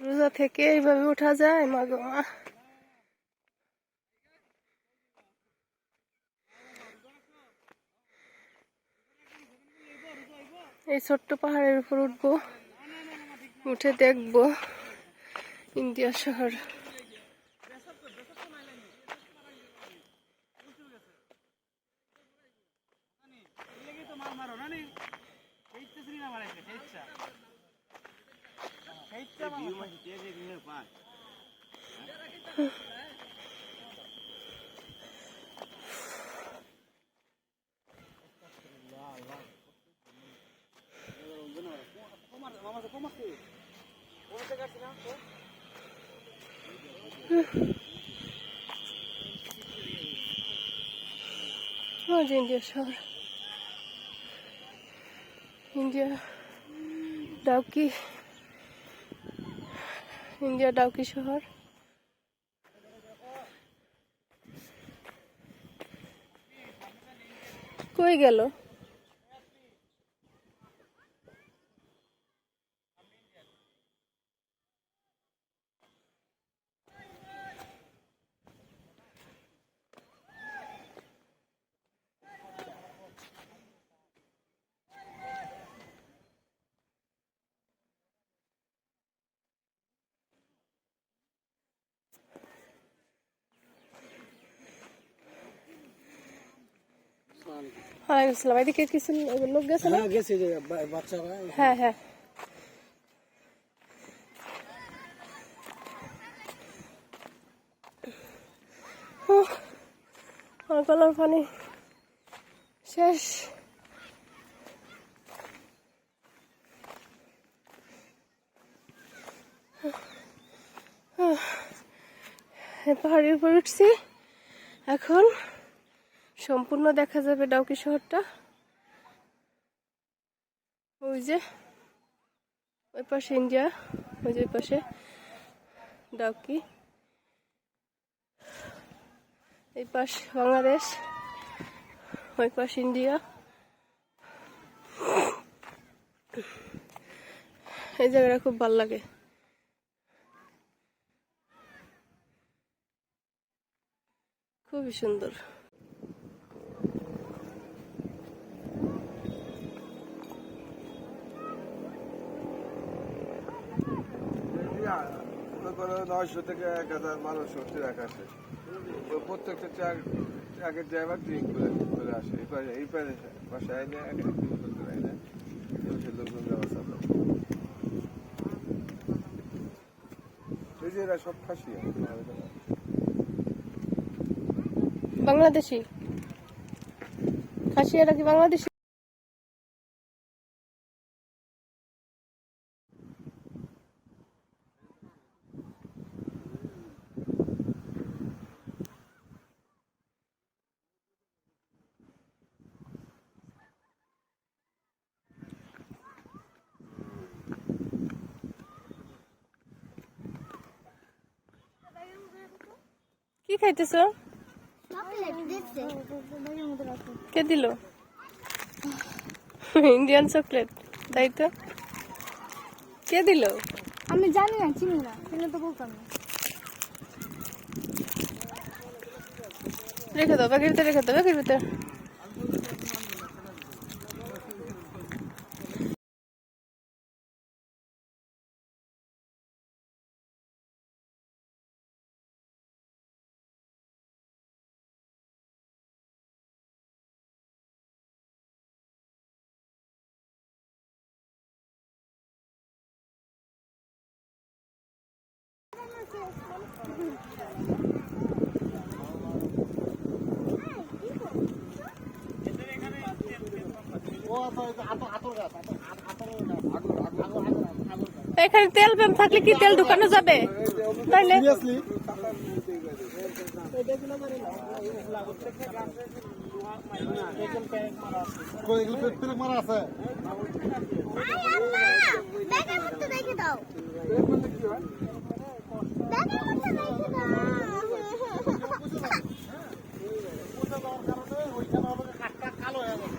সোজা থেকে এইভাবে উঠা যায় মা গো মা এই ছোট্ট পাহাড়ের উপর উঠবো, উঠে দেখব ইন্ডিয়া শহর। যে ইন্ডিয়া শহর ইন্ডিয়া ডাউকি ইন্ডিয়া ডাউকি শহর। কই গেল? ওয়ালাইকুম আসসালাম এদিকে কিছু লোক গেছে না? হ্যাঁ গেছে বাচ্চারা। হ্যাঁ হ্যাঁ। গলার পানি শেষ। পাহাড়ের উপর উঠছি। এখন সম্পূর্ণ দেখা যাবে ডাউকি শহরটা? ওই যে, ওই পাশে ইন্ডিয়া, ওই যে পাশে ডাউকি এই পাশ বাংলাদেশ, ওই পাশ ইন্ডিয়া। এই জায়গাটা খুব ভালো লাগে। খুবই সুন্দর। নয়শো থেকে এক হাজার মানুষ হচ্ছে আকাশে। প্রত্যেকটা ট্রাক ট্রাকের ড্রাইভার ড্রিঙ্ক করে করে আসে। এই পাশে এই পাশে বাসায় আইনে লোকজন যাওয়া এই যে এরা সব খাসি বাংলাদেশি? খাসিয়ারা কি বাংলাদেশি? খাইতেছ? কে দিল? ইন্ডিয়ান চকলেট তাই তো? কে দিল? আমি জানি না চিনি না চিনি তো বলতাম রেখে দাও ব্যাগের রেখে দাও ব্যাগের ভিতরে ও আচ্ছা ওই যে আতর আতর গাছ আতর আতর গাছ আগুন আগুন আগুন আগুন এখানে তেল প্যাম থাকলে কি তেল ঢুকানো যাবে? তাইলে? মারা আছে ব্যাগের মধ্যে রেখে দাও ব্যাগের মধ্যে রেখে দাও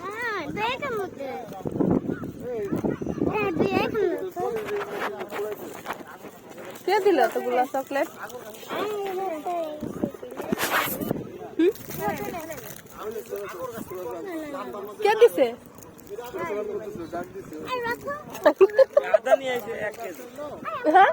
হ্যাঁ ব্যাগের মধ্যে হ্যাঁ ব্যাগের মধ্যে কে দিল এতগুলো চকলেট? কে দিছে? হ্যাঁ?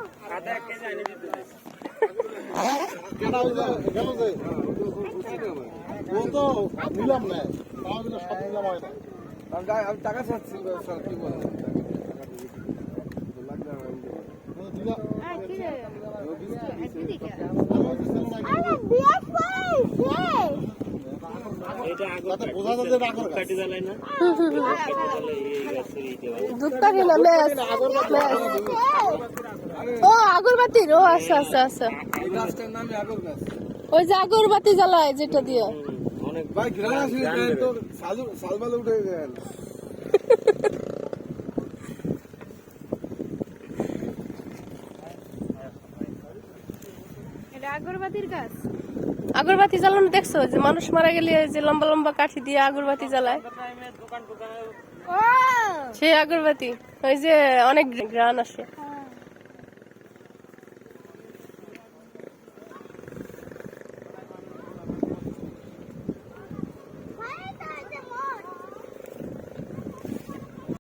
টাকা- চাচ্ছি স্যার কি ও আগরবাতির ও আচ্ছা আচ্ছা আচ্ছা ওই যে আগরবাতি জ্বালায় যেটা দিয়ে ভাই ঘিরা আসলে তো সালু উঠে গেল আগরবাতির গাছ? আগরবাতি জ্বালানো দেখছ? যে মানুষ মারা গেলে যে লম্বা লম্বা কাঠি দিয়ে আগরবাতি জ্বালায়। সে সেই আগরবাতি। ওই যে অনেক গ্রান আসে